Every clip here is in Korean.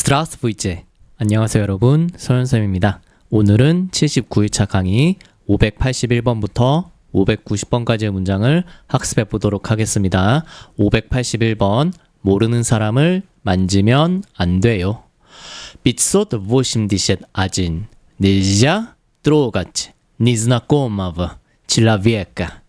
스트라스부이제 안녕하세요 여러분 서현쌤입니다 오늘은 79일차 강의 581번부터 590번까지의 문장을 학습해 보도록 하겠습니다 581번 모르는 사람을 만지면 안 돼요 Пятьсот восемьдесят один. Нельзя трогать незнакомого человека.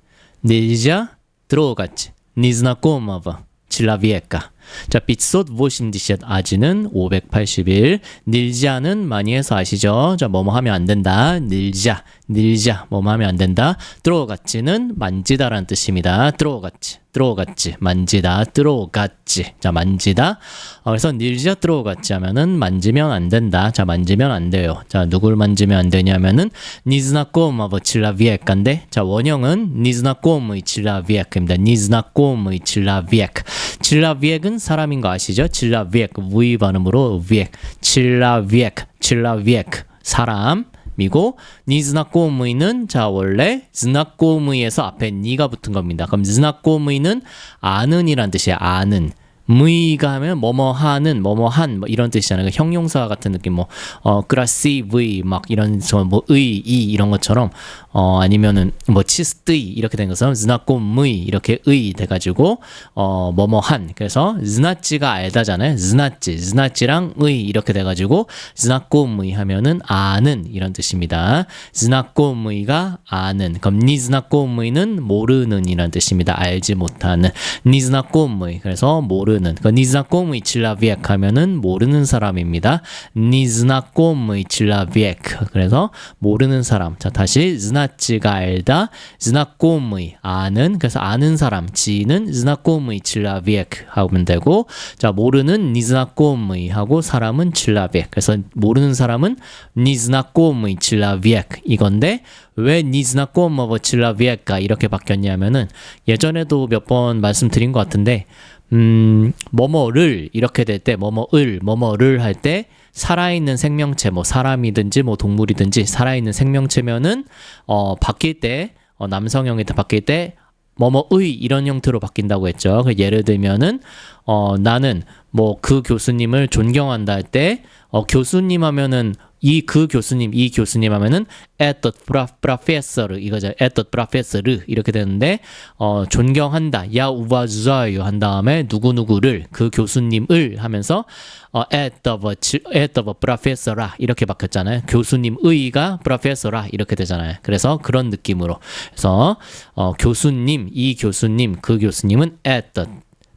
Нельзя трогать незнакомого человека. 자, 580는 581. 닐자는 많이 해서 아시죠? 자, 뭐뭐 하면 안 된다. 닐자, 닐자, 뭐뭐 하면 안 된다. 들어갔지는 만지다라는 뜻입니다. 들어갔지, 들어갔지, 만지다, 들어갔지. 자, 만지다. 어, 그래서 닐자 들어갔지 하면은 만지면 안 된다. 자, 만지면 안 돼요. 자, 누굴 만지면 안 되냐면은 니즈나꼬마 버 칠라 비에카인데, 자, 원형은 니즈나꼬무이 칠라 비에카입니다. 니즈나꼬무이 칠라 비에카. 칠라 비에크는 사람인 거 아시죠? 칠라비에크 V 발음으로 비에크 칠라비에크 칠라비에크 사람이고 니즈나꼬무이는 자 원래 즈나꼬무이에서 앞에 니가 붙은 겁니다. 그럼 ዝ나꼬무이는 아는이란 뜻이에요. 아는 무이가 하면 뭐뭐 하는 뭐뭐 한 뭐 이런 뜻이잖아요. 그러니까 형용사 같은 느낌 뭐 어, 그라시 브이 막 이런 뭐 의 이 이런 것처럼 어 아니면은 뭐 치스트이 이렇게 된 것처럼 즈나꼬 무이 이렇게 의이 돼 가지고 어 뭐뭐 한 그래서 즈나찌가 알다잖아요. 즈나찌 즈나찌랑 의 이렇게 돼 가지고 즈나꼬 무이 하면은 아는 이런 뜻입니다. 즈나꼬 무이가 아는 그럼 니즈나꼬 무이는 모르는 이런 뜻입니다. 알지 못하는 니즈나꼬 무이 그래서 모르는 모르는 그러니까 그 니즈나꼼의 질라비액 하면은 모르는 사람입니다. 니즈나꼼의 질라비액 그래서 모르는 사람 자 다시 즈나치가 알다 즈나꼼의 아는 그래서 아는 사람 지는 즈나꼼의 질라비액 하면 되고 자 모르는 니즈나꼼의 하고 사람은 질라비엑. 그래서 모르는 사람은 니즈나꼼의 질라비액 이건데 왜 니즈나꼼 뭐질라비액가 이렇게 바뀌었냐면은 예전에도 몇 번 말씀드린 것 같은데 음, 뭐뭐를 이렇게 될 때, 뭐뭐을, 뭐뭐를 할 때, 살아있는 생명체, 뭐 사람이든지 뭐 동물이든지 살아있는 생명체면은, 어, 바뀔 때, 어, 남성형이 바뀔 때, 뭐뭐의 이런 형태로 바뀐다고 했죠. 그 예를 들면은, 어, 나는 뭐 그 교수님을 존경한다 할 때, 어, 교수님 하면은 이 그 교수님, 이 교수님 하면은 at the professor 이거죠. at the professor 이렇게 되는데 어 존경한다. 야 우바자요 한 다음에 누구 누구를 그 교수님을 하면서 어 at the at the professor라 이렇게 바뀌었잖아요. 교수님의가 professor라 이렇게 되잖아요. 그래서 그런 느낌으로 그래서 어 교수님, 이 교수님, 그 교수님은 at the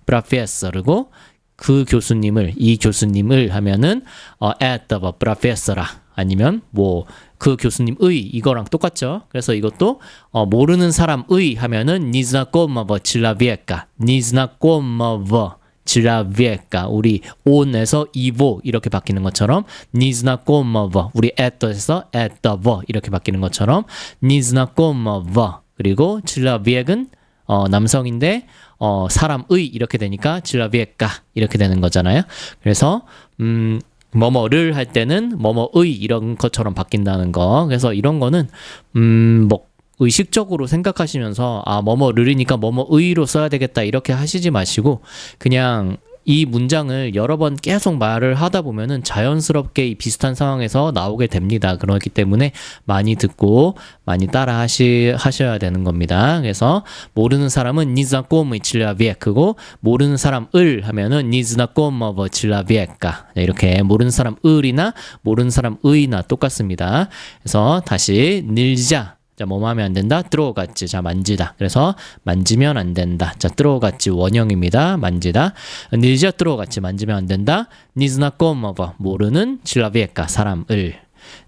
professor고 그 교수님을 이 교수님을 하면은 어, at the professor라. 아니면 뭐 그 교수님의 이거랑 똑같죠. 그래서 이것도 어, 모르는 사람의 하면은 니즈나꼬마버 칠라비에까 니즈나꼬마버 칠라비에까 우리 온에서 이보 이렇게 바뀌는 것처럼 니즈나꼬마버 우리 at에서 at the 이렇게 바뀌는 것처럼 니즈나꼬마버. 그리고 칠라비엑은 어, 남성인데 어, 사람의 이렇게 되니까 질라비에까 이렇게 되는 거잖아요. 그래서 음 뭐뭐를 할 때는 뭐뭐의 이런 것처럼 바뀐다는 거. 그래서 이런 거는 음뭐 의식적으로 생각하시면서 아 뭐뭐를이니까 뭐뭐의로 써야 되겠다 이렇게 하시지 마시고 그냥 이 문장을 여러 번 계속 말을 하다 보면은 자연스럽게 이 비슷한 상황에서 나오게 됩니다. 그렇기 때문에 많이 듣고 많이 따라 하시, 하셔야 되는 겁니다. 그래서 모르는 사람은 니즈나 꼬무이 칠라비에크고 모르는 사람을 하면은 니즈나 꼬머버 칠라비에까 이렇게 모르는 사람 을이나 모르는 사람 의나 똑같습니다. 그래서 다시 늘자 자, 뭐뭐 하면 안 된다? 들어갔지. 자, 만지다. 그래서 만지면 안 된다. 자, 들어갔지. 원형입니다. 만지다. 니자 들어갔지. 만지면 안 된다. 니즈나 꼬머버. 모르는 질라비에까. 사람을.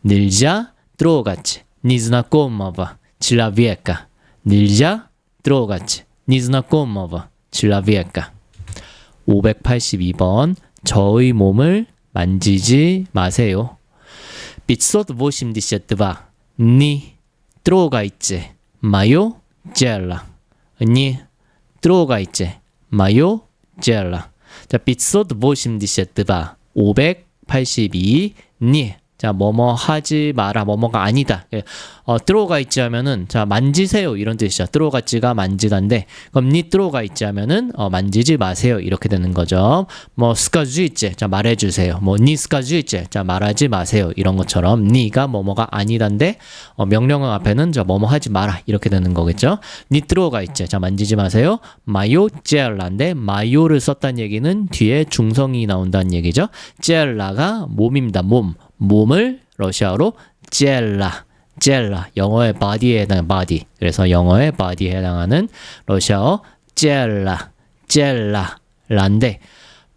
늘자 들어갔지. 니즈나 꼬머버. 질라비에까. 늘자 들어갔지. 니즈나 꼬머버. 질라비에까. 582번. 저의 몸을 만지지 마세요. 빗소드 보심디셔트바. 니 들어가 있지 마요 젤라. 니 들어가 있지 마요 젤라. 자 빗소드 보심디셔트바 582니 자, 뭐뭐 하지 마라, 뭐뭐가 아니다. 예, 어, 들어가 있지 하면은, 자, 만지세요. 이런 뜻이죠. 들어가 있지가 만지다인데, 그럼 니 들어가 있지 하면은, 어, 만지지 마세요. 이렇게 되는 거죠. 뭐, 스카주 있지. 자, 말해 주세요. 뭐, 니 스카주 있지. 자, 말하지 마세요. 이런 것처럼, 니가 뭐뭐가 아니다인데, 어, 명령어 앞에는, 자, 뭐뭐 하지 마라. 이렇게 되는 거겠죠. 니 들어가 있지. 자, 만지지 마세요. 마요 젤라인데, 마요를 썼다는 얘기는 뒤에 중성이 나온다는 얘기죠. 젤라가 몸입니다. 몸. 몸을 러시아어로 젤라 젤라 영어의 body에 해당하는 body 그래서 영어의 body에 해당하는 러시아어 젤라 젤라 라인데.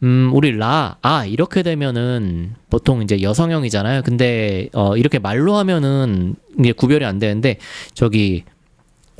음 우리 라 아 이렇게 되면은 보통 이제 여성형이잖아요. 근데 어 이렇게 말로 하면은 이게 구별이 안 되는데 저기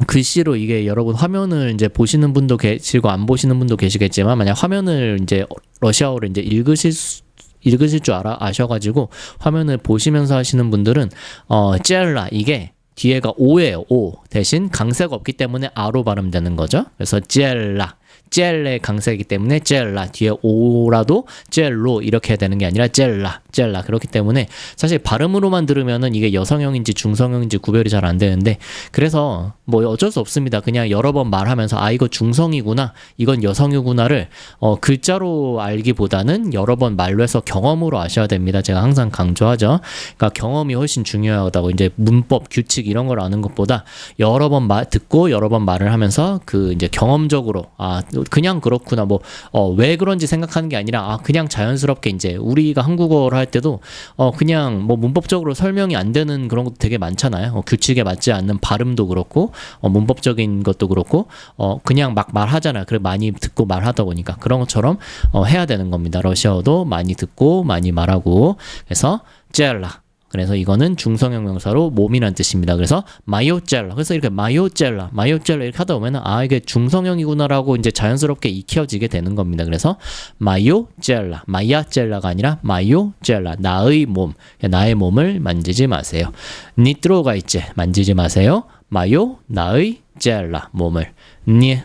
글씨로 이게 여러분 화면을 이제 보시는 분도 계시고 안 보시는 분도 계시겠지만 만약 화면을 이제 러시아어로 이제 읽으실 수 읽으실 줄 알아 아셔가지고 화면을 보시면서 하시는 분들은 어 젤라 이게 뒤에가 오예요 오 대신 강세가 없기 때문에 아로 발음되는 거죠. 그래서 젤라 젤레 강세이기 때문에 젤라 뒤에 오라도 젤로 이렇게 되는 게 아니라 젤라 젤라. 그렇기 때문에 사실 발음으로만 들으면은 이게 여성형인지 중성형인지 구별이 잘 안 되는데 그래서 뭐 어쩔 수 없습니다. 그냥 여러 번 말하면서 아 이거 중성이구나 이건 여성이구나를 어 글자로 알기보다는 여러 번 말로 해서 경험으로 아셔야 됩니다. 제가 항상 강조하죠. 그러니까 경험이 훨씬 중요하다고 이제 문법 규칙 이런 걸 아는 것보다 여러 번 말, 듣고 여러 번 말을 하면서 그 이제 경험적으로 아 그냥 그렇구나. 뭐 어 왜 그런지 생각하는 게 아니라 아 그냥 자연스럽게 이제 우리가 한국어를 할 때도 어 그냥 뭐 문법적으로 설명이 안 되는 그런 것도 되게 많잖아요. 어, 규칙에 맞지 않는 발음도 그렇고 어 문법적인 것도 그렇고 어 그냥 막 말하잖아요. 그래 많이 듣고 말하다 보니까. 그런 것처럼 어 해야 되는 겁니다. 러시아어도 많이 듣고 많이 말하고. 그래서 젤라 그래서 이거는 중성형 명사로 몸이란 뜻입니다. 그래서 마요젤라. 그래서 이렇게 마요젤라, 마요젤라 이렇게 하다 보면 아 이게 중성형이구나라고 이제 자연스럽게 익혀지게 되는 겁니다. 그래서 마요젤라, 마야젤라가 아니라 마요젤라, 나의 몸, 나의 몸을 만지지 마세요. 니트로가 있지, 만지지 마세요. 마요, 나의 젤라, 몸을. 니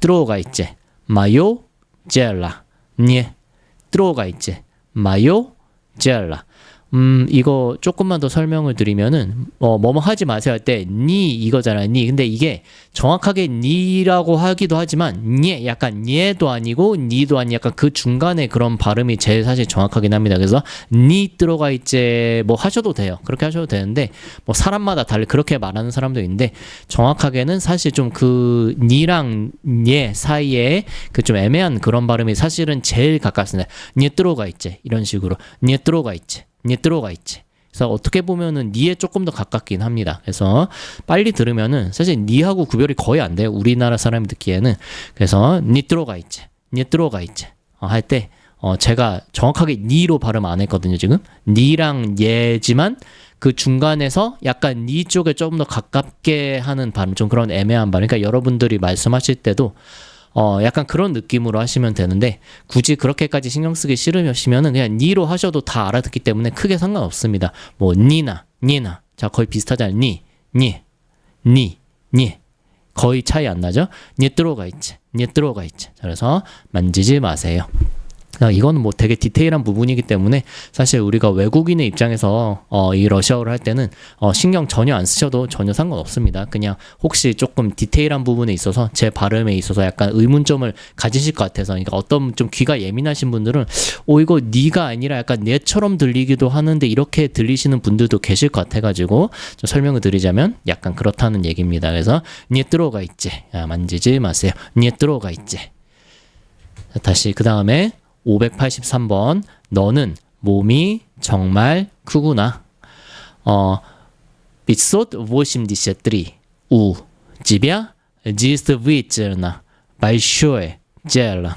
들어가 있지, 마요 젤라, 니 들어가 있지, 마요 젤라. 음, 이거 조금만 더 설명을 드리면은, 어, 뭐뭐 하지 마세요 할 때, 니, 이거잖아요, 니. 근데 이게 정확하게 니라고 하기도 하지만, 니, 약간 니도 아니고, 니도 아니, 약간 그 중간에 그런 발음이 제일 사실 정확하긴 합니다. 그래서, 니 들어가 있지, 뭐 하셔도 돼요. 그렇게 하셔도 되는데, 뭐 사람마다 달리 그렇게 말하는 사람도 있는데, 정확하게는 사실 좀 그, 니랑 니 사이에 그 좀 애매한 그런 발음이 사실은 제일 가깝습니다. 니 들어가 있지. 이런 식으로. 니 들어가 있지. 니 들어가 있지. 그래서 어떻게 보면은 니에 조금 더 가깝긴 합니다. 그래서 빨리 들으면은 사실 니하고 구별이 거의 안 돼요. 우리나라 사람이 듣기에는. 그래서 니 들어가 있지. 니 들어가 있지. 어, 할때 어, 제가 정확하게 니로 발음 안 했거든요, 지금. 니랑 예지만 그 중간에서 약간 니 쪽에 조금 더 가깝게 하는 발음, 좀 그런 애매한 발음. 그러니까 여러분들이 말씀하실 때도 어, 약간 그런 느낌으로 하시면 되는데 굳이 그렇게까지 신경 쓰기 싫으시면은 그냥 니로 하셔도 다 알아듣기 때문에 크게 상관없습니다. 뭐 니나, 니나. 자, 거의 비슷하잖아요. 니, 니, 니, 니. 거의 차이 안 나죠? 니 들어가 있지. 니 들어가 있지. 자, 그래서 만지지 마세요. 아, 이거는 뭐 되게 디테일한 부분이기 때문에 사실 우리가 외국인의 입장에서 어, 이 러시아어를 할 때는 어, 신경 전혀 안 쓰셔도 전혀 상관없습니다. 그냥 혹시 조금 디테일한 부분에 있어서 제 발음에 있어서 약간 의문점을 가지실 것 같아서 그러니까 어떤 좀 귀가 예민하신 분들은 오 이거 니가 아니라 약간 내처럼 들리기도 하는데 이렇게 들리시는 분들도 계실 것 같아가지고 좀 설명을 드리자면 약간 그렇다는 얘기입니다. 그래서 니 들어가 있지 야, 만지지 마세요. 니 들어가 있지. 다시 그 다음에 583번 너는 몸이 정말 크구나. 어, 583 у тебя действительно большое тело.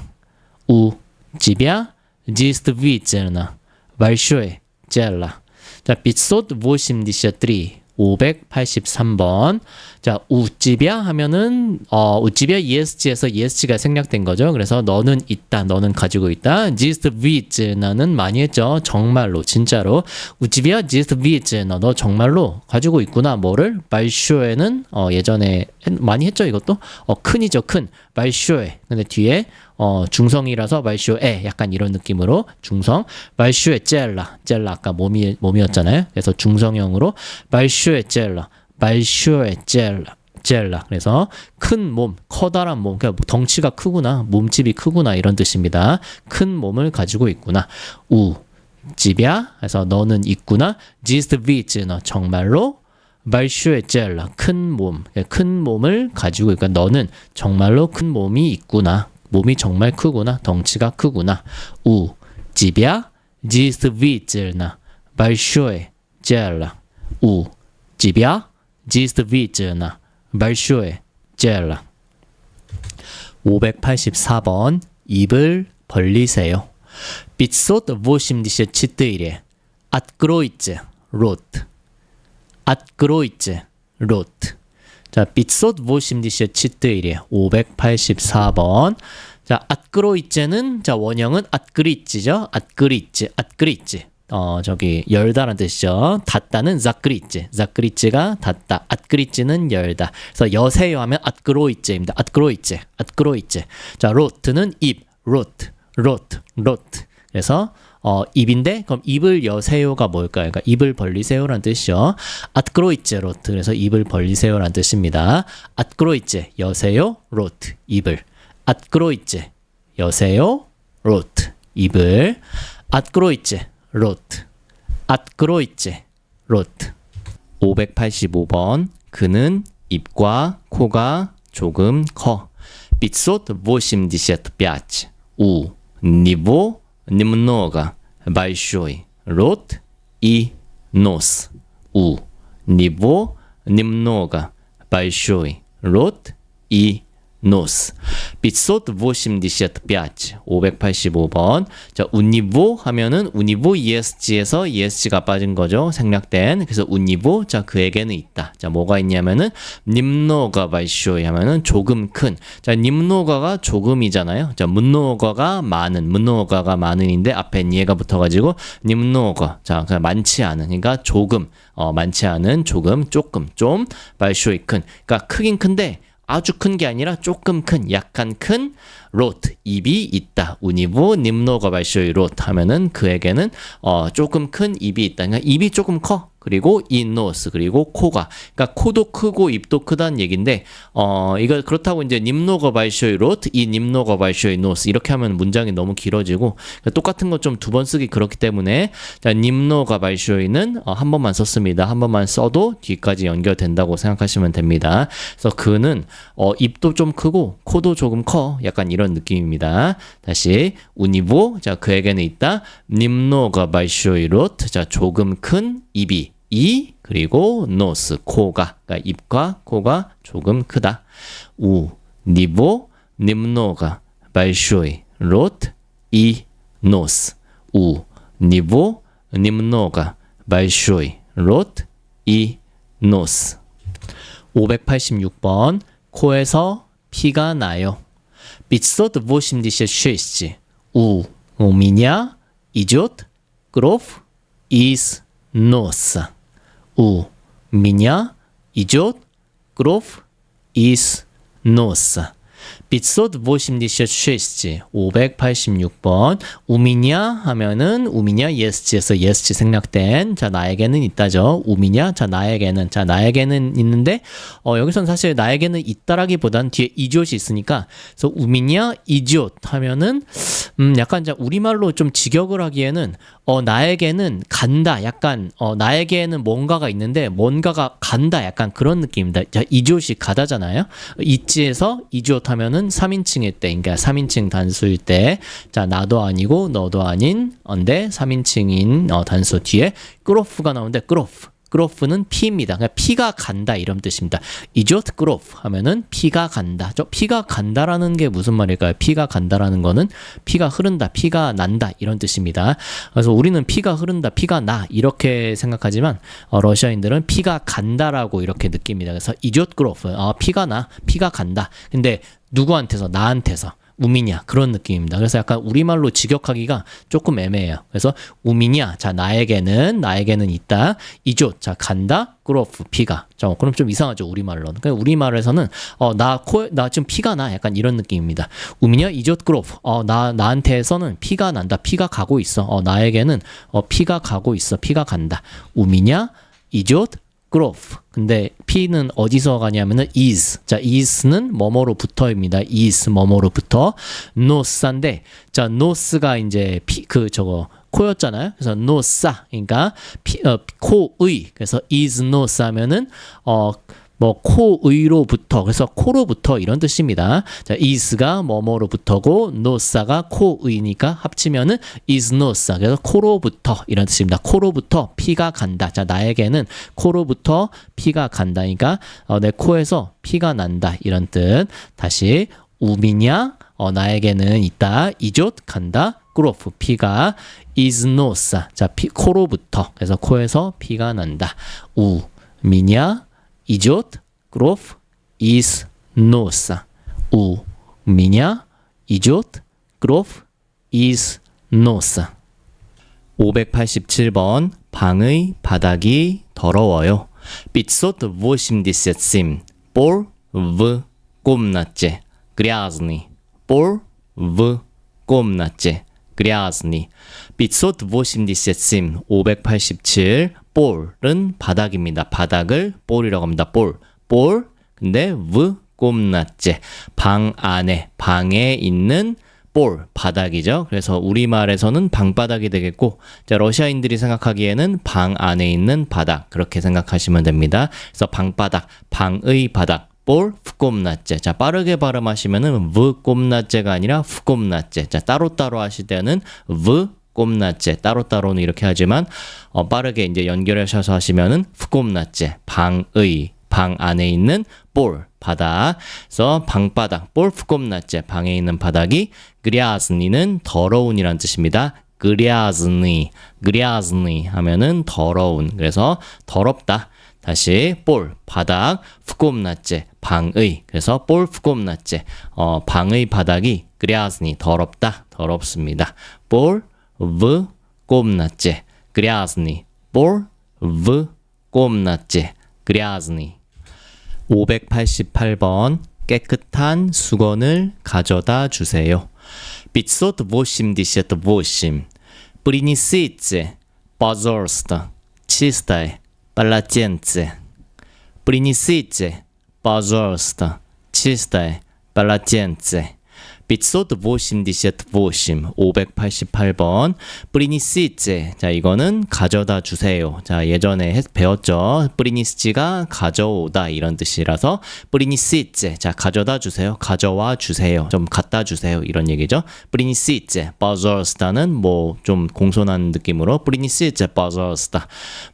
У тебя действительно большое тело. 자, 583 583번. 자, 우찌비야 하면은 어, 우찌비야 ESG에서 ESG가 생략된 거죠. 그래서 너는 있다. 너는 가지고 있다. 지스트 위즈 나는 많이 했죠. 정말로 진짜로. 우찌비야 지스트 위즈 너 정말로 가지고 있구나. 뭐를? 말쇼에는 어, 예전에 했, 많이 했죠, 이것도. 어, 큰이죠, 큰. 말쇼에. 근데 뒤에 어, 중성이라서 말쇼에 약간 이런 느낌으로 중성 말쇼에 젤라 젤라 아까 몸이 몸이었잖아요. 그래서 중성형으로 말쇼에 젤라 말쇼에 젤라 젤라 그래서 큰 몸, 커다란 몸, 그러니까 덩치가 크구나, 몸집이 크구나 이런 뜻입니다. 큰 몸을 가지고 있구나. 우 집이야. 그래서 너는 있구나. 지스트 비즈 너 정말로 말슈에 젤라 큰 몸, 큰 몸을 가지고 있고 너는 정말로 큰 몸이 있구나. 몸이 정말 크구나. 덩치가 크구나. 우. 집야 지스비즈나 발쇼에 젤라. 우. 집야 지스비즈나 발쇼에 젤라. 584번 입을 벌리세요. 빗솥 보심디시 치트이레, 아크로이츠 로트 아크로이츠 로트 자, 빗솥 84 584번. 자, 앗그로이제는 자, 원형은 앗그리찌죠. 앗그리찌, 앗그리찌. 어, 저기 열다라는 뜻이죠. 닫다는 자크리찌. 자크리찌가 닫다. 앗그리찌는 열다. 그래서 여세요 하면 앗그로이찌입니다. 앗그로이찌. 앗그로이찌. 자, 로트는 입. 로트. 로트. 로트. 그래서 어, 입인데 그럼 입을 여세요가 뭘까요? 그러니까 입을 벌리세요란 뜻이죠. 아트크로이제 로트 그래서 입을 벌리세요란 뜻입니다. 아트크로이제 여세요 로트 입을 아트크로이제 여세요 로트 입을 아트크로이제 로트 아트크로이제 로트 585번 그는 입과 코가 조금 커. 빗솥 80 우 니보 немного большой рот и нос. У него немного большой рот и nose. 585, 585번. 자, 우니보 하면은 우니보 ESG에서 ESG가 빠진 거죠. 생략된. 그래서 우니보, 자, 그에게는 있다. 자, 뭐가 있냐면은 님노가 발쇼이 하면은 조금 큰. 자, 님노가가 조금이잖아요. 자, 문노가가 많은, 문노가가 많은인데 앞에 니에가 붙어 가지고 님노가. 자, 그냥 많지 않은. 그러니까 조금, 어, 많지 않은, 조금, 조금, 좀, 발쇼이 큰. 그러니까 크긴 큰데 아주 큰 게 아니라 조금 큰, 약간 큰 로트 입이 있다. 우니보 님노가 발쇼이 로트 하면은 그에게는 어 조금 큰 입이 있다. 그러니까 입이 조금 커. 그리고 인노스 그리고 코가 그러니까 코도 크고 입도 크다는 얘긴데 어 이거 그렇다고 이제 님노거 발쇼이 로트 이 님노거 발쇼이 노스 이렇게 하면 문장이 너무 길어지고 그러니까 똑같은 거 좀 두 번 쓰기 그렇기 때문에 자 님노가 발쇼이는 어, 한 번만 썼습니다 한 번만 써도 뒤까지 연결된다고 생각하시면 됩니다 그래서 그는 어 입도 좀 크고 코도 조금 커 약간 이런 이런 느낌입니다. 다시 우니보 자 그에게는 있다 님노가 발쇼이롯 자 조금 큰 입이 이 그리고 노스 코가 그러니까 입과 코가 조금 크다 우 니보 님노가 발쇼이롯 이 노스 우 니보 님노가 발쇼이롯 이 노스 586번 코에서 피가 나요. 586. У у меня идет кровь из носа. У меня идет кровь из носа. 586, 586번. 우미냐 하면은 우미냐 예스지에서 예스지 생략된 자 나에게는 있다죠. 우미냐 자 나에게는 자 나에게는 있는데 어 여기서는 사실 나에게는 있다라기보단 뒤에 이지옷이 있으니까 그래서 우미냐 이지옷 하면은 음 약간 자 우리말로 좀 직역을 하기에는 어 나에게는 간다 약간 어 나에게는 뭔가가 있는데 뭔가가 간다 약간 그런 느낌입니다. 자 이지옷이 가다잖아요. 있지에서 이지옷 하면은 3인칭일 때, 그러니까 3인칭 단수일 때, 자, 나도 아니고 너도 아닌, 언데 3인칭인 어, 단수 뒤에 크로프가 나오는데, 크로프. 크로프는 피입니다. 그냥 피가 간다 이런 뜻입니다. 이조트 크로프 하면은 피가 간다. 저 피가 간다라는 게 무슨 말일까요? 피가 간다라는 거는 피가 흐른다, 피가 난다 이런 뜻입니다. 그래서 우리는 피가 흐른다, 피가 나 이렇게 생각하지만 어, 러시아인들은 피가 간다라고 이렇게 느낍니다. 그래서 이조트 크로프, 어, 피가 나, 피가 간다. 근데 누구한테서 나한테서 우미냐 그런 느낌입니다. 그래서 약간 우리말로 직역하기가 조금 애매해요. 그래서 우미냐 자 나에게는 나에게는 있다. 이조 자 간다. 그로프 피가. 자 그럼 좀 이상하죠 우리말로는. 그러니까 우리말에서는 어나코나 지금 피가 나. 약간 이런 느낌입니다. 우미냐 이조 그로프. 어나 나한테서는 피가 난다. 피가 가고 있어. 어 나에게는 어 피가 가고 있어. 피가 간다. 우미냐 이조 growth. 근데 P는 어디서 가냐면은 is. 자, is는 뭐뭐로부터입니다. is 뭐뭐로부터. nosa인데 자, no스가 이제 P 그 저거 코였잖아요. 그래서 nosa. 그러니까 피, 어, 코의. 그래서 is nosa 하면은 어 뭐 코의로부터 그래서 코로부터 이런 뜻입니다. 자, is가 뭐뭐로부터고 nosa가 코의니까 합치면은 is nosa. 그래서 코로부터 이런 뜻입니다. 코로부터 피가 간다. 자, 나에게는 코로부터 피가 간다니까 어, 내 코에서 피가 난다 이런 뜻. 다시 우미냐 어, 나에게는 있다. 이곳 간다. 그로프 피가 is nosa. 자, 피, 코로부터 그래서 코에서 피가 난다. 우 미냐 идет кровь из носа. У меня идет кровь из носа. 587번 방의 바닥이 더러워요. 587 пол в комнате грязный. пол в комнате грязный. 587 587 볼은 바닥입니다. 바닥을 볼이라고 합니다. 볼. 볼. 근데 v 꼼나째 방 안에 방에 있는 볼 바닥이죠. 그래서 우리 말에서는 방바닥이 되겠고 자, 러시아인들이 생각하기에는 방 안에 있는 바닥 그렇게 생각하시면 됩니다. 그래서 방바닥, 방의 바닥 볼 후꼼나째. 자, 빠르게 발음하시면은 v 꼼나째가 아니라 후꼼나째. 자, 따로 따로 하실 때는 v 꼼나째 따로따로는 이렇게 하지만 어, 빠르게 이제 연결하셔서 하시면은 후꼼나째 방의 방 안에 있는 볼 바닥 그래서 방바닥 볼 후꼼나째 방에 있는 바닥이 그리아즈니는 더러운이란 뜻입니다. 그리아즈니 그리아즈니 하면은 더러운. 그래서 더럽다. 다시 볼 바닥 후꼼나째 방의. 그래서 볼 후꼼나째. 어 방의 바닥이 그리아즈니 더럽다 더럽습니다. 볼 в комнате грязный. Пол в комнате грязный. 588번 깨끗한 수건을 가져다 주세요. 588. Принесите, пожалуйста, чистое полотенце. Принесите, пожалуйста, чистое полотенце. 588, 588번. 브리니시제. 자, 이거는 가져다 주세요. 자, 예전에 배웠죠. 브리니시가 가져오다 이런 뜻이라서 브리니시제. 자, 가져다 주세요. 가져와 주세요. 좀 갖다 주세요. 이런 얘기죠. 브리니시제. 버저스타는 뭐 좀 공손한 느낌으로 브리니시제 버저스타.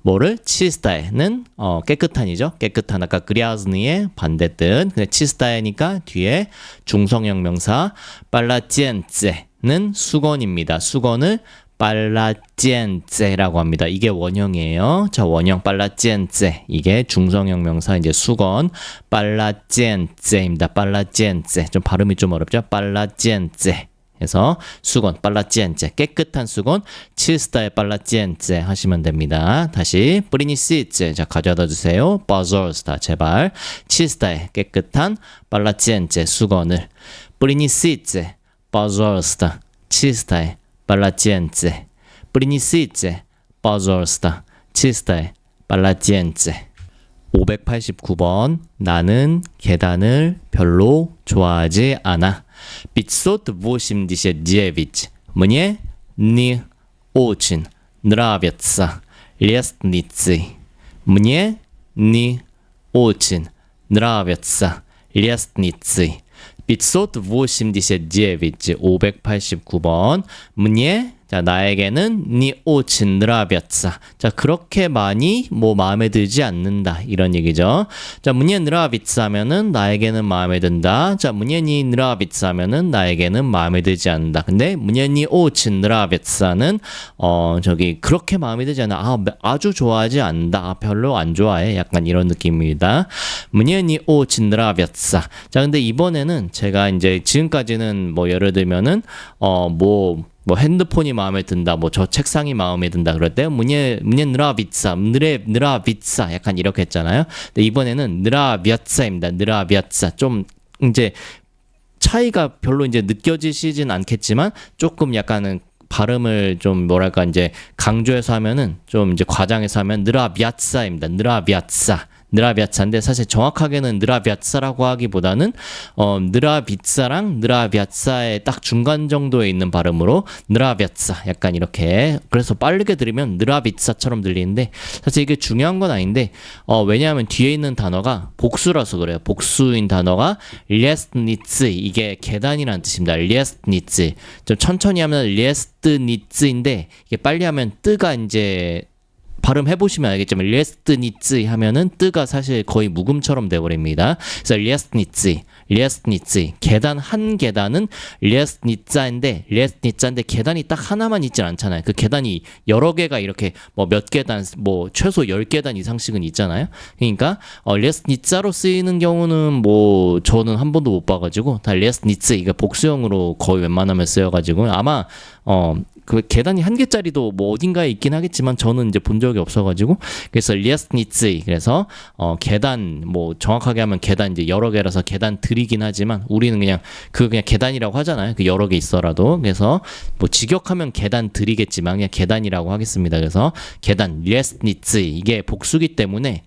뭐를 치스타에는 어, 깨끗한이죠. 깨끗한 아까 그리아즈니의 반대뜻. 근데 치스타에니까 뒤에 중성형 명사 빨라지엔제는 수건입니다. 수건을 빨라지엔제라고 합니다. 이게 원형이에요. 자, 원형 빨라지엔제. 이게 중성형 명사 이제 수건 빨라지엔제입니다. 빨라지엔제. 좀 발음이 좀 어렵죠? 빨라지엔제. 해서 수건 빨라찌엔째 깨끗한 수건 치스타의 빨라찌엔째 하시면 됩니다. 다시 뿌리니시츠 자 가져다 주세요. 바졸스타 제발 치스타의 깨끗한 빨라찌엔째 수건을 뿌리니시츠 바졸스타 치스타의 빨라찌엔제 뿌리니시츠 바졸스타 치스타의 빨라찌엔째 589번 나는 계단을 별로 좋아하지 않아. 589. Мне не очень нравятся лестницы. Мне не очень нравятся лестницы. 589, 589번. Мне 자, 나에게는 니 오친 느라비았사. 자, 그렇게 많이 뭐 마음에 들지 않는다. 이런 얘기죠. 자, 문예 느라비츠 하면은 나에게는 마음에 든다. 자, 문예니 느라비츠 하면은 나에게는 마음에 들지 않는다. 근데 문예니 오친 느라비츠는 어, 저기 그렇게 마음에 들지 않아. 아, 아주 좋아하지 않는다. 아, 별로 안 좋아해. 약간 이런 느낌입니다. 문예니 오친 느라비츠. 자, 근데 이번에는 제가 이제 지금까지는 뭐 예를 들면은 어뭐 뭐 핸드폰이 마음에 든다, 뭐 저 책상이 마음에 든다 그럴 때 문예 문예 느라 비싸, 느레 느라 비싸 약간 이렇게 했잖아요. 근데 이번에는 느라 비싸입니다. 느라 비싸 좀 이제 차이가 별로 이제 느껴지시진 않겠지만 조금 약간은 발음을 좀 뭐랄까 이제 강조해서 하면은 좀 이제 과장해서 하면 느라 비아싸입니다. 느라 비아싸. 느라비아차인데 사실 정확하게는 느라비아차라고 하기보다는 어 느라비차랑 느라비아차의 딱 중간 정도에 있는 발음으로 느라비아차 약간 이렇게 그래서 빠르게 들으면 느라비차처럼 들리는데 사실 이게 중요한 건 아닌데 어 왜냐하면 뒤에 있는 단어가 복수라서 그래요. 복수인 단어가 리에스니츠 이게 계단이라는 뜻입니다. 리에스니츠 좀 천천히 하면 리에스니츠인데 이게 빨리 하면 뜨가 이제 발음해 보시면 알겠지만 리에스트니츠 하면은 뜨가 사실 거의 묵음처럼 돼버립니다. 그래서 리에스트니츠, 리에스트니츠 계단 한 계단은 리에스트니츠인데 리에스트니츠인데 계단이 딱 하나만 있진 않잖아요. 그 계단이 여러 개가 이렇게 뭐 몇 계단, 뭐 최소 열 계단 이상씩은 있잖아요. 그러니까 어, 리에스트니츠로 쓰이는 경우는 뭐 저는 한 번도 못 봐 가지고 다 리에스트니츠 이게 복수형으로 거의 웬만하면 쓰여 가지고 아마 어 그 계단이 한 개짜리도 뭐 어딘가에 있긴 하겠지만 저는 이제 본 적이 없어가지고 그래서 리에스니츠 그래서 어 계단 뭐 정확하게 하면 계단 이제 여러 개라서 계단 들이긴 하지만 우리는 그냥 그 그냥 계단이라고 하잖아요. 그 여러 개 있어라도. 그래서 뭐 직역하면 계단 들이겠지만 그냥 계단이라고 하겠습니다. 그래서 계단 리에스니츠 이게 복수기 때문에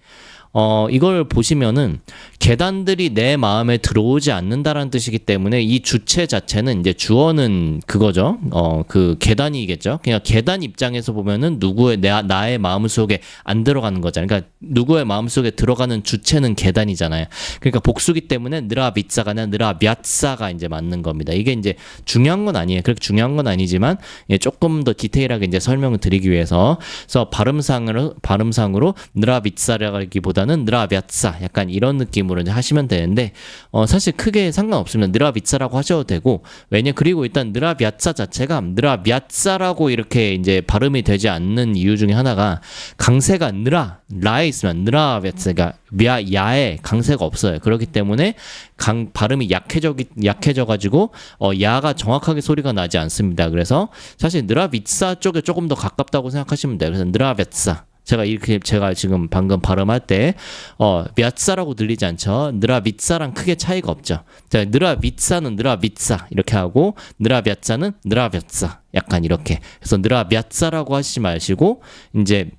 어, 이걸 보시면은 계단들이 내 마음에 들어오지 않는다라는 뜻이기 때문에 이 주체 자체는 이제 주어는 그거죠. 어, 그 계단이겠죠. 그냥 계단 입장에서 보면은 누구의 내, 나의 마음 속에 안 들어가는 거잖아요. 그러니까 누구의 마음 속에 들어가는 주체는 계단이잖아요. 그러니까 복수기 때문에 느라 비싸가 아니라 느라 얏사가 이제 맞는 겁니다. 이게 이제 중요한 건 아니에요. 그렇게 중요한 건 아니지만 예, 조금 더 디테일하게 이제 설명을 드리기 위해서 그래서 발음상으로 발음상으로 느라 비싸라기보다 보다는 느라비아차 약간 이런 느낌으로 이제 하시면 되는데 어 사실 크게 상관없으면 느라비차라고 하셔도 되고 왜냐 그리고 일단 느라비아차 자체가 느라비아차라고 이렇게 이제 발음이 되지 않는 이유 중에 하나가 강세가 느라 라에 있으면 느라비아차가 미아 야에 강세가 없어요. 그렇기 때문에 강 발음이 약해져 약해져 가지고 어 야가 정확하게 소리가 나지 않습니다. 그래서 사실 느라비차 쪽에 조금 더 가깝다고 생각하시면 돼요. 그래서 느라비차 제가 이렇게 제가 지금 방금 발음할 때 어, 얏사라고 들리지 않죠. 느라 밑사랑 크게 차이가 없죠. 자, 느라 밑사는 느라 밑사 이렇게 하고 느라 얏사는 느라 얏사 약간 이렇게. 그래서 느라 얏사라고 하시지 마시고 이제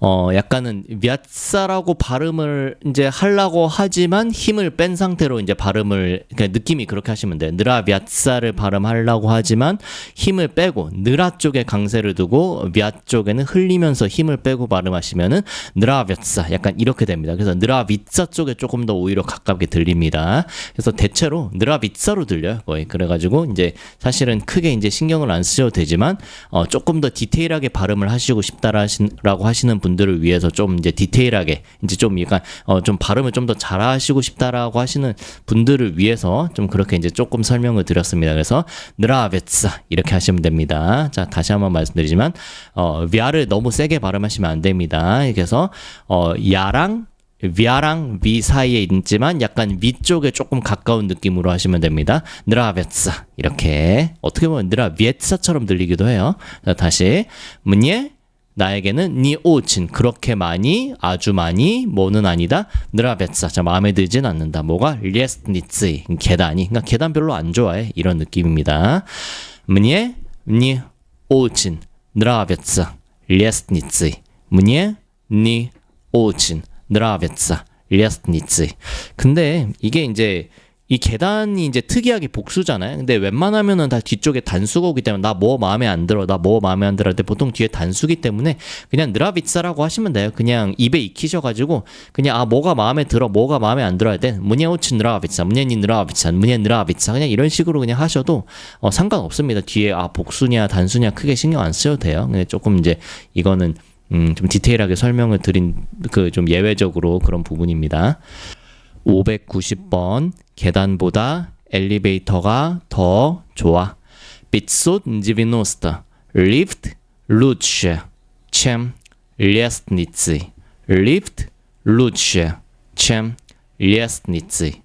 어, 약간은 얏사라고 발음을 이제 하려고 하지만 힘을 뺀 상태로 이제 발음을 그러니까 느낌이 그렇게 하시면 돼요. 느라 얏사를 발음하려고 하지만 힘을 빼고 느라 쪽에 강세를 두고 얏 쪽에는 흘리면서 힘을 빼고 발음하시면은 느라 얏사 약간 이렇게 됩니다. 그래서 느라 빗사 쪽에 조금 더 오히려 가깝게 들립니다. 그래서 대체로 느라 빗사로 들려요. 거의 그래가지고 이제 사실은 크게 이제 신경을 안 쓰셔도 되지만 어, 조금 더 디테일하게 발음을 하시고 싶다라고 하시는 분 분들을 위해서 좀 이제 디테일하게 이제 좀 약간 어 좀 발음을 좀 더 잘하시고 싶다라고 하시는 분들을 위해서 좀 그렇게 이제 조금 설명을 드렸습니다. 그래서 느라베츠 이렇게 하시면 됩니다. 자 다시 한번 말씀드리지만 어 위아를 너무 세게 발음하시면 안 됩니다. 그래서 어 야랑 위아랑 위 사이에 있지만 약간 위쪽에 조금 가까운 느낌으로 하시면 됩니다. 느라베츠 이렇게 어떻게 보면 느라비에츠처럼 들리기도 해요. 자, 다시 문예 나에게는 니 오친 그렇게 많이 아주 많이 뭐는 아니다 느라베ツ자 마음에 들진 않는다 뭐가 리에스니츠 계단이 그러니까 계단 별로 안 좋아해 이런 느낌입니다 мне 니 오친 느라베츠 리에스니츠 мне 니 오친 느라베츠 리에스니츠 근데 이게 이제 이 계단이 이제 특이하게 복수잖아요. 근데 웬만하면은 다 뒤쪽에 단수가 오기 때문에 나 뭐 마음에 안 들어, 나 뭐 마음에 안 들어 할 때 보통 뒤에 단수기 때문에 그냥 느라비츠라고 하시면 돼요. 그냥 입에 익히셔가지고 그냥 아 뭐가 마음에 들어, 뭐가 마음에 안 들어 할때 문예 오치 느라비츠, 문예니 느라비츠, 문예 느라비츠 그냥 이런 식으로 그냥 하셔도 어, 상관없습니다. 뒤에 아 복수냐 단수냐 크게 신경 안 쓰셔도 돼요. 근데 조금 이제 이거는 음, 좀 디테일하게 설명을 드린 그 좀 예외적으로 그런 부분입니다. 590번 계단보다 엘리베이터가 더 좋아. 빛소 dziewięćsta. Lift лучше, чем лестницы. Lift лучше, чем лестницы.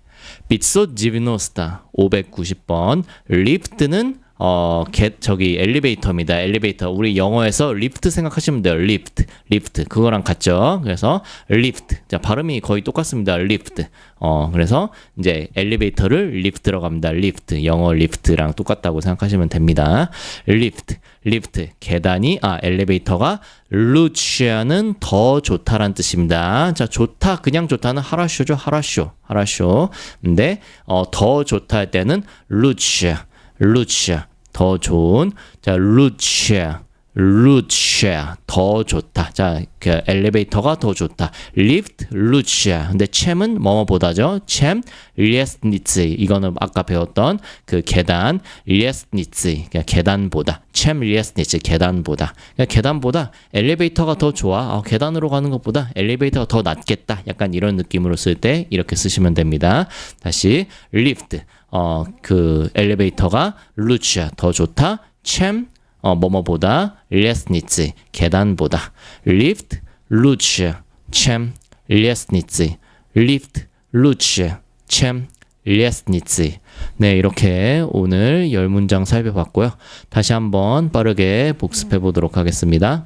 빛소 90, 590번. 리프트는 어, 겟, 저기 엘리베이터입니다. 엘리베이터. 우리 영어에서 리프트 생각하시면 돼요. 리프트. 리프트. 그거랑 같죠. 그래서 리프트. 자, 발음이 거의 똑같습니다. 리프트. 어, 그래서 이제 엘리베이터를 리프트로 갑니다. 리프트. 영어 리프트랑 똑같다고 생각하시면 됩니다. 리프트. 리프트. 계단이 아, 엘리베이터가 루치아는 더 좋다란 뜻입니다. 자, 좋다. 그냥 좋다는 하라쇼죠. 하라쇼. 하라쇼. 근데 어, 더 좋다 할 때는 루치아. 루치아 더 좋은. 자 루치아 루치아 더 좋다. 자 그 엘리베이터가 더 좋다. 리프트 루치아. 근데 챔은 뭐뭐보다죠? 챔 리에스니츠. 이거는 아까 배웠던 그 계단 리에스니츠. 그러니까 계단보다. 챔 리에스니츠 계단보다. 그러니까 계단보다 엘리베이터가 더 좋아. 어, 계단으로 가는 것보다 엘리베이터가 더 낫겠다. 약간 이런 느낌으로 쓸 때 이렇게 쓰시면 됩니다. 다시 리프트 어, 그 엘리베이터가 루치아 더 좋다. 챔 어, 뭐뭐보다 레스니츠 계단보다 리프트 루치아 챔 레스니츠 리프트 루치아 챔 레스니츠 네 이렇게 오늘 열 문장 살펴봤고요. 다시 한번 빠르게 복습해 보도록 하겠습니다.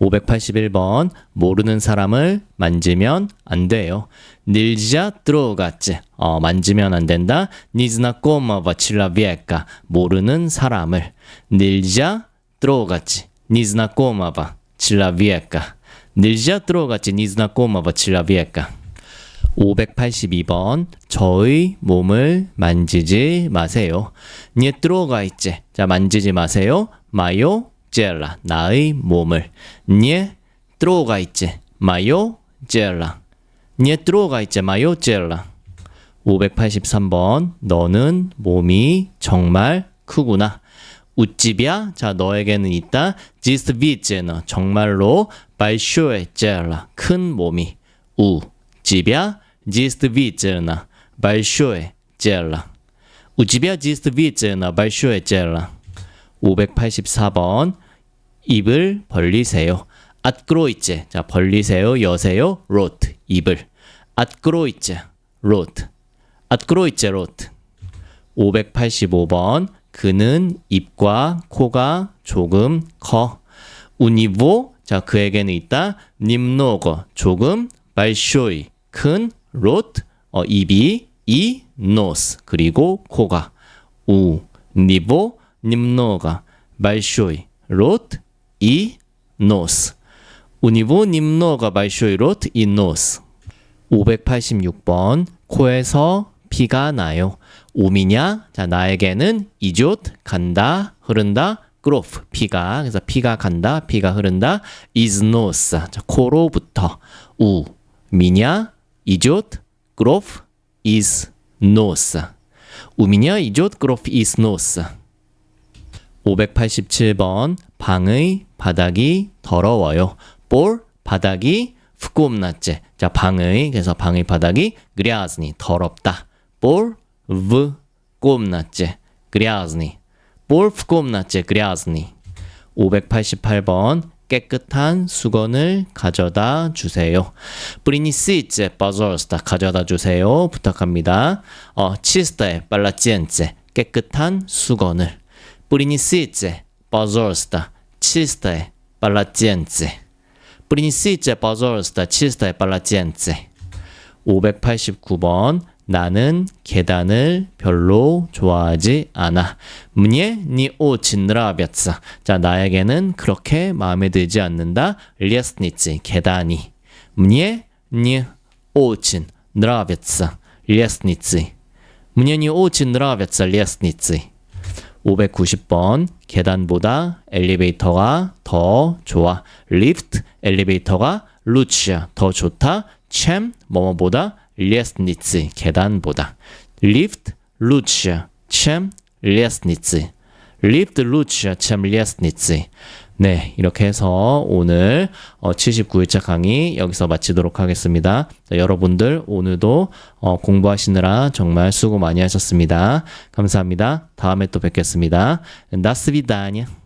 581번 모르는 사람을 만지면 안 돼요. 닐자 들어갔지. 어, 만지면 안 된다. 니즈나 꼬마 바 칠라비에까 모르는 사람을 닐자 들어갔지. 니즈나 꼬마 바 칠라비에까 닐자 들어갔지. 니즈나 꼬마 바 칠라비에까 582번 저의 몸을 만지지 마세요. 니 들어가 있지. 자 만지지 마세요. 마요 젤라 나의 몸을 니 들어가 있지. 마요 젤라 니 들어가 있지. 마요 젤라 583번 너는 몸이 정말 크구나. 웃집이야? 자, 너에게는 있다. 지스트 비제너 정말로 발쇼에 젤라 큰 몸이 우 집이야? 지스트 비제너 발쇼에 젤라 우집이야? 지스트 비제너 발쇼에 젤라 584번 입을 벌리세요. 앗그로이제 자 벌리세요. 여세요. 로트 입을. 앗그로이제 로트 앗그로이제 로트 585번. 그는 입과 코가 조금 커. 우니보 자 그에게는 있다. 님노거. 조금 발쇼이. 큰 로트 어, 입이 이 노스. 그리고 코가. 우 니보 님노가 발쇼이. 로트 이 노스 우니보 님노가 발쇼이 로트 이 노스 586번 코에서 피가 나요. 오미냐? 자, 나에게는 이조 간다, 흐른다, 그로프, 피가. 그래서 피가 간다, 피가 흐른다. is nose. 자, 코로부터. 우, 미냐? 이조 그로프, is nose. 우미냐? 이조 그로프, is nose. 587번 방의 바닥이 더러워요. 볼 바닥이 후꼼낫제. 자, 방의 그래서 방의 바닥이 그랴즈니 더럽다. 볼 브, 꼼낫제. 그랴즈니. 볼 후꼼낫제. 그랴즈니. 588번 깨끗한 수건을 가져다 주세요. 브리니스이제 빠져스다 가져다 주세요. 부탁합니다. 어, 치스타에 빨라찌엔제 깨끗한 수건을. 브리니스이제 빠져스다 чистое полотенце. Принесите, пожалуйста, чистое полотенце. 589번 나는 계단을 별로 좋아하지 않아. мне не очень нравится. 자, 나에게는 그렇게 마음에 들지 않는다. лестницы, 계단이. мне не очень нравится. лестницы. Мне не очень нравятся лестницы. 590번 계단보다 엘리베이터가 더 좋아. 리프트 엘리베이터가 루치야 더 좋다. 챔 뭐뭐보다 레스니츠 계단보다. 리프트 루치야 챔 레스니츠. 리프트 루치야 챔 레스니츠. 네, 이렇게 해서 오늘 어, 79일차 강의 여기서 마치도록 하겠습니다. 자, 여러분들 오늘도 어, 공부하시느라 정말 수고 많이 하셨습니다. 감사합니다. 다음에 또 뵙겠습니다. 나스비다냐.